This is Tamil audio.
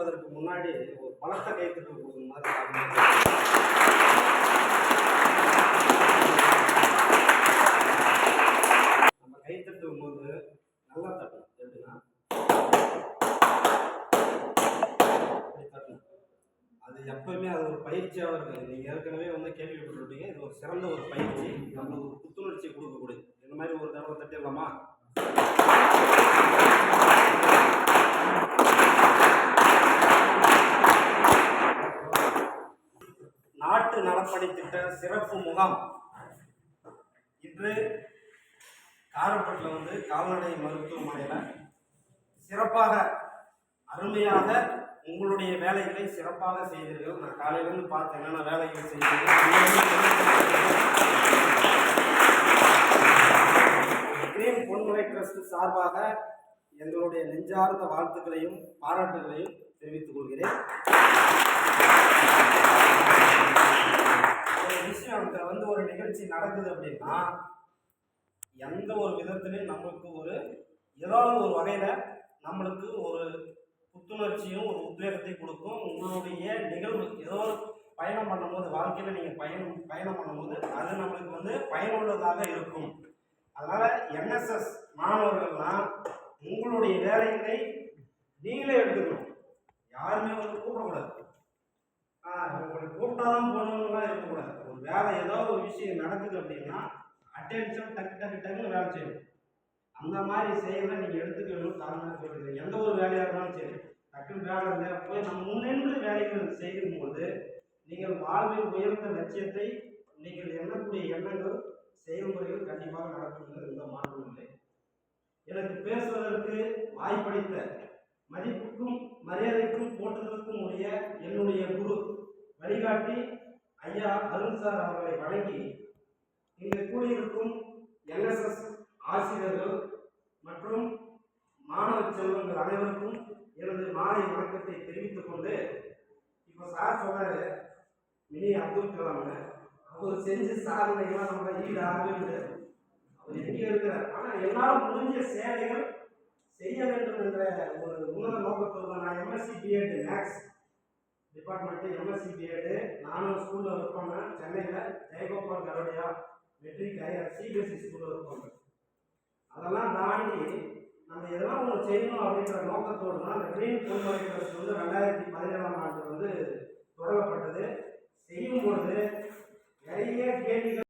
ஆரம்பிப்பதற்கு முன்னாடி ஒரு பலத்த கைத்துக்கு கொடுக்கும் மாதிரி நம்ம கை போது நல்லா தட்டணும். எப்படின்னா தட்டணும். அது எப்பவுமே அது ஒரு பயிற்சியாக இருக்குது. நீங்கள் ஏற்கனவே வந்து கேள்விப்பட்டிருப்பீங்க இது ஒரு சிறந்த ஒரு பயிற்சி. நம்மளுக்கு ஒரு புத்துணர்ச்சி கொடுக்கக்கூடியது. இந்த மாதிரி ஒரு தடவை தட்டிடலாமா? நாட்டு நலப்பணி திட்ட சிறப்பு முகாம். இன்று காரப்பட்டில் வந்து கால்நடை மருத்துவமனையில் சிறப்பாக அருமையாக உங்களுடைய வேலைகளை சிறப்பாக செய்தீர்கள். நான் காலையிலேருந்து பார்த்தேன் என்னென்ன வேலைகள் செய்தீர்கள். கிரீன் பொன்முறை ட்ரஸ்ட் சார்பாக எங்களுடைய நெஞ்சார்ந்த வாழ்த்துக்களையும் பாராட்டுகளையும் தெரிவித்துக் கொள்கிறேன் ஒரு விஷயம் அங்க வந்து ஒரு நிகழ்ச்சி நடக்குது அப்படின்னா எந்த ஒரு விதத்திலையும் நம்மளுக்கு ஒரு ஏதாவது ஒரு வகையில் நம்மளுக்கு ஒரு புத்துணர்ச்சியும் ஒரு உத்வேகத்தை கொடுக்கும். உங்களுடைய நிகழ்வு ஏதோ ஒரு பயணம் பண்ணும்போது வாழ்க்கையில் நீங்கள் பயணம் பயணம் பண்ணும்போது அது நம்மளுக்கு வந்து பயனுள்ளதாக இருக்கும். அதனால் என்எஸ்எஸ் மாணவர்கள்லாம் உங்களுடைய வேலைகளை நீங்களே எடுத்துக்கணும். யாருமே வந்து கூப்பிடக்கூடாது ஆ, உங்களை கூப்பிட்டாதான் போகணும்லாம் இருக்கக்கூடாது ஒரு வேலை ஏதோ ஒரு விஷயம் நடக்குது அப்படின்னா அட்டென்ஷன் டக்கு டக்கு டக்குன்னு வேலை செய்யணும் அந்த மாதிரி செயலை நீங்கள் எடுத்துக்கணும் தாழ்மையாக சொல்லுங்கள் எந்த ஒரு வேலையாக இருந்தாலும் சரி டக்குன்னு வேலை இல்லை போய் நம்ம முன்னின்று வேலைகள் செய்யும்போது நீங்கள் வாழ்வில் உயர்ந்த லட்சியத்தை நீங்கள் எண்ணக்கூடிய எண்ணங்கள் செயல்முறைகள் கண்டிப்பாக நடக்கும் இந்த மாற்றம் இல்லை. எனக்கு பேசுவதற்கு வாய்ப்பளித்த மதிப்புக்கும் மரியாதைக்கும் போற்றுதலுக்கும் உரிய என்னுடைய குரு வழிகாட்டி ஐயா அருண் சார் அவர்களை வழங்கி இங்கு கூடியிருக்கும் என்எஸ்எஸ் ஆசிரியர்கள் மற்றும் மாணவ செல்வங்கள் அனைவருக்கும் எனது மாலை வணக்கத்தை தெரிவித்துக் கொண்டு இப்போ சார் சொன்னாரு மினி அப்துல் கலாம் அவர் செஞ்ச சாதனைகள்லாம் நம்ம ஈடு ஆகவே அவர் எங்கே இருக்கிறார்? ஆனால் எல்லாரும் முடிஞ்ச சேவைகள் செய்ய வேண்டும் என்ற ஒரு உன்னத நோக்கத்தோடு நான் MSc BEd maths department MSc BEd நானும் ஸ்கூலில் ஒர்க் பண்ணேன் சென்னையில் Jaigopal Garodia matric higher CBSE ஸ்கூலில் ஒர்க் பண்ணேன் அதெல்லாம் தாண்டி நம்ம எதெல்லாம் ஒன்று செய்யணும் அப்படின்ற நோக்கத்தோடு தான் அந்த க்ரீன் பொன்முறை வந்து ரெண்டாயிரத்தி பதினேழாம் ஆண்டு வந்து